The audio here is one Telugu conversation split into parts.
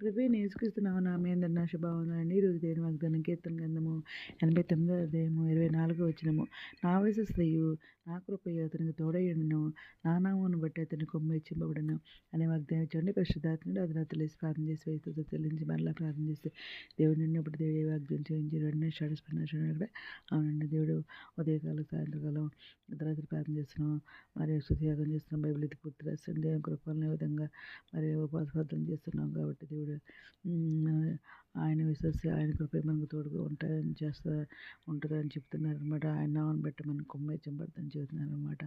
ప్రభు నేర్చుకుస్తున్నావు నా మీ అందరి నా శుభావందనండి ఈరోజు దేని వాగ్దానం కీర్తన గంధము ఎనభై తొమ్మిదో అధ్యాయము ఇరవై నాలుగో వచ్చినము నా వయసు స్త్రీయు నా కృపయ్య అతనికి తోడయ్యుండును. నా నామను బట్టి అతని కొమ్మ ఇచ్చింపబడను అనే వాగ్దానం ఇచ్చండి. పరిశుద్ధాత్ముడు అది రాత్రి లేచి ప్రార్థన చేసి వయసుతో చెల్లించి మరలా ప్రార్థన చేస్తే దేవుడు ఉన్నప్పుడు దేవుడు ఏ వాగ్దానం చేయించి రెండు స్టార్ట్ కూడా అవునండి దేవుడు ఉదయకాలం సాయంత్రకాలం అర్ధరాత్రి ప్రార్థన చేస్తున్నాం. మరి సుత్యాగం చేస్తున్నాం. బైబిల్ ఇది పూర్తి రాస్తుంది దేవుని కృపలను విధంగా మరి ఉపవాస ప్రార్థన చేస్తున్నాం కాబట్టి దేవుడు ఆయన విశ్వసి ఆయన కృప మనకు తోడుగా ఉంటాయని చేస్తా ఉంటుందని చెప్తున్నారు అనమాట ఆయన నామని బట్టి మనం కొమ్మే చెంపడతాని చెబుతున్నారు అనమాట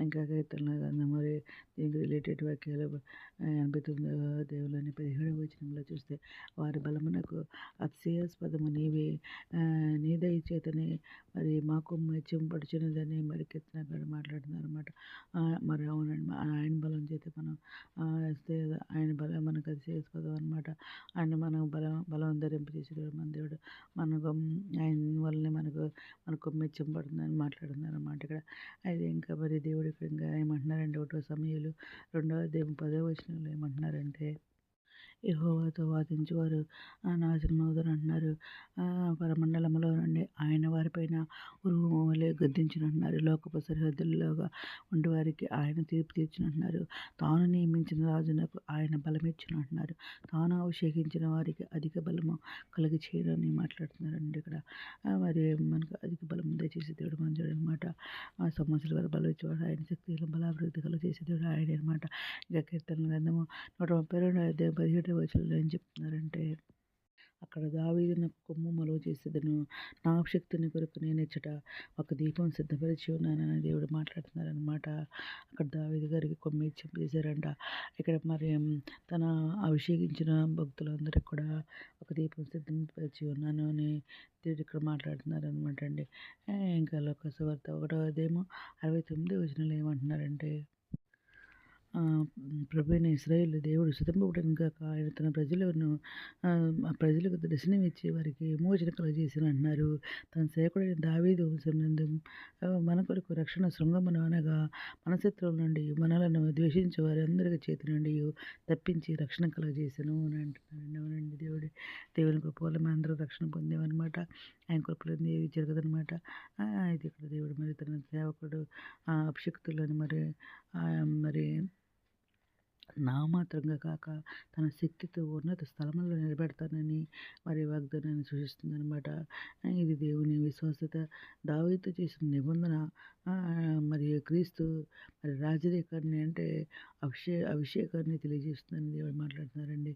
ఇంకా కీర్తనలు మరి దీనికి రిలేటెడ్ వాక్యాలు ఎనభై తొమ్మిది దేవులని పదిహేడవ వచనంలో చూస్తే వారి బలమునకు అతిశయాస్పదము నీవే నీ దయచేతని మరి మా కొమ్మ చెంపడుచున్నదని మరి కీర్తన మాట్లాడుతున్నారు అనమాట మరి అవునండి. ఆయన బలం చేత మనం ఆయన బలం మనకు అతిశయాస్పదం అనమాట ఆయన మనం బలం బలం ధరింపజేసేవాడు మన దేవుడు. మనకు ఆయన వల్లనే మనకు మనకు మెచ్చం పడుతుందని మాట్లాడుతున్నారు అన్నమాట ఇక్కడ. అయితే ఇంకా మరి దేవుడు ఇంకా ఏమంటున్నారంటే ఒకటో సమయాలు రెండవ దేవుడు పదో వచనంలో ఏమంటున్నారంటే యహోవాతో వాదించేవారు నాశనం అవుతారు అంటున్నారు. పరమండలంలో నుండి ఆయన వారిపైన ఉరువు వలె గద్దించినట్టున్నారు. లోకపు సరిహద్దుల్లోగా ఉండేవారికి ఆయన తీర్పు తీర్చినట్టున్నారు. తాను నియమించిన రాజునకు ఆయన బలమిచ్చినట్టున్నారు. తాను అభిషేకించిన వారికి అధిక బలము కలిగి చేయరని మాట్లాడుతున్నారండి ఇక్కడ. మరి మనకు అధిక బలం దయచేసి దేవుడు మంచోడు అనమాట సమస్యల వల్ల బలమిచ్చేవాడు ఆయన శక్తి బలాభివృద్ధి కలుగు చేసే దేవుడు ఆయన అనమాట ఇంకా కీర్తన గ్రంథము నూట ముప్పై రెండు పదిహేడు ఒకటి వచనంలో ఏం చెప్తున్నారంటే అక్కడ దావీదున కొమ్ము మలువ చేసేదను. నా శక్తిని కొరకు నేను ఇచ్చట ఒక దీపం సిద్ధపరిచి ఉన్నానని దేవుడు మాట్లాడుతున్నారనమాట అక్కడ దావీదు గారికి కొమ్మి చేశారంట ఇక్కడ మరి తన అభిషేకించిన భక్తులందరికీ కూడా ఒక దీపం సిద్ధపరిచి ఉన్నాను అని దేవుడు ఇక్కడ మాట్లాడుతున్నారనమాట అండి. ఇంకా లోకసవార్త ఒకటో అదేమో అరవై తొమ్మిది వచనంలో ఏమంటున్నారంటే ప్రభువైన ఇస్రాయేల్ దేవుడు శుతింపబడను కాక ఆయన తన ప్రజలను ప్రజలకు దర్శనమిచ్చి వారికి విమోచన కలుగజేసిన అంటున్నారు తన సేవకుడైన దావీదు వంశంనందు మన కొరకు రక్షణ శృంగమును అనగా మన శత్రువుల నుండి మనలను ద్వేషించే వారందరికీ చేతి నుండి తప్పించి రక్షణ కలుగజేసాను అని అంటున్నారండి. అవునండి దేవుడి దేవుని కృపల మనం రక్షణ పొందామన్నమాట. ఆయన కృపలు ఏవి జరగదనమాట ఇది ఇక్కడ దేవుడు మరి తన సేవకుడు అభిషక్తులను మరి మరి నామాత్రంగా కాక తన శక్తితో ఉన్నత స్థలంలో నిలబెడతానని మరి వాగ్దానాన్ని సూచిస్తుందనమాట ఇది దేవుని విశ్వాసత. దావీతో చేసిన నిబంధన మరియు క్రీస్తు మరి రాజరేఖాన్ని అంటే అభిషే అభిషేకాన్ని తెలియజేస్తుందని దేవుడు మాట్లాడుతున్నారండి.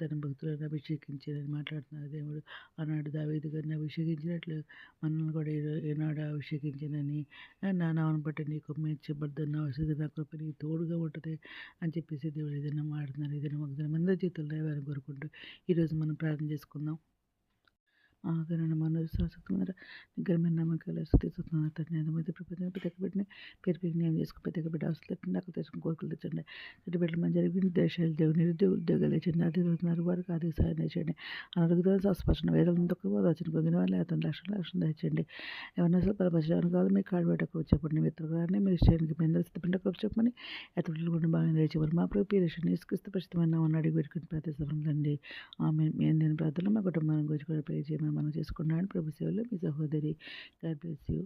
తన భక్తులను అభిషేకించారని మాట్లాడుతున్నారు దేవుడు. ఆనాడు దావేది గారిని అభిషేకించినట్లు మనల్ని కూడా ఏనాడు అభిషేకించానని నా నామను బట్టి నీకు మెచ్చబడ్డన్న అవసరం నా కృప నీకు తోడుగా ఉంటుంది అని చెప్పేసి దేవుడు ఏదైనా మాట్లాడుతున్నారు ఏదైనా వాగ్దానం అందరి జీవితంలో వారిని కోరుకుంటూ ఈరోజు మనం ప్రార్థన చేసుకుందాం. ఆదరణ మన విశ్వాసకుమార నిగ్గరమైన నమ్మకాలు స్థితి తండ్రి ఎంతమంది ప్రపంచం పెద్ద బిడ్డని పేరు పేరు నేను చేసుకుని పెద్ద బిడ్డ అవసరం తెచ్చండి అక్కడ తెచ్చుకుని కోరికలు తెచ్చండి చెట్టు బిడ్డలు మన జరిగిన దేశాలు దేవుని నిరుద్యోగ ఉద్యోగాలు ఇచ్చండి అది చదువుతున్నారు వారికి ఆర్థిక సాయం తెచ్చండి అనారోగ్యం స్వస్పర్శన వేదం తక్కువ వచ్చిన పొందిన వాళ్ళు అతను లక్షల లక్షలు తెచ్చండి ఎవరైనా అసలు పరపరచడానికి కాదు మీకు కాడు పెట్టకు చెప్పండి మిత్రుగానే మీరు చేయడానికి మేము సిద్ధపడిన కృప చెప్పమని ఎతడు కూడా బాగా తెచ్చేవాళ్ళు మా ప్రభు పీరేషన్ ఇసుకిస్తూ పరిస్థితి అడిగి పెట్టుకుని ప్రార్థిస్తామండి ఆమె మేము నేను ప్రార్థన మా కుటుంబాన్ని గురించి కూడా పే చేయమని మనం చేసుకున్నాను ప్రభు సేవలో మీ సహోదరి గాడ్ బ్లెస్ యూ.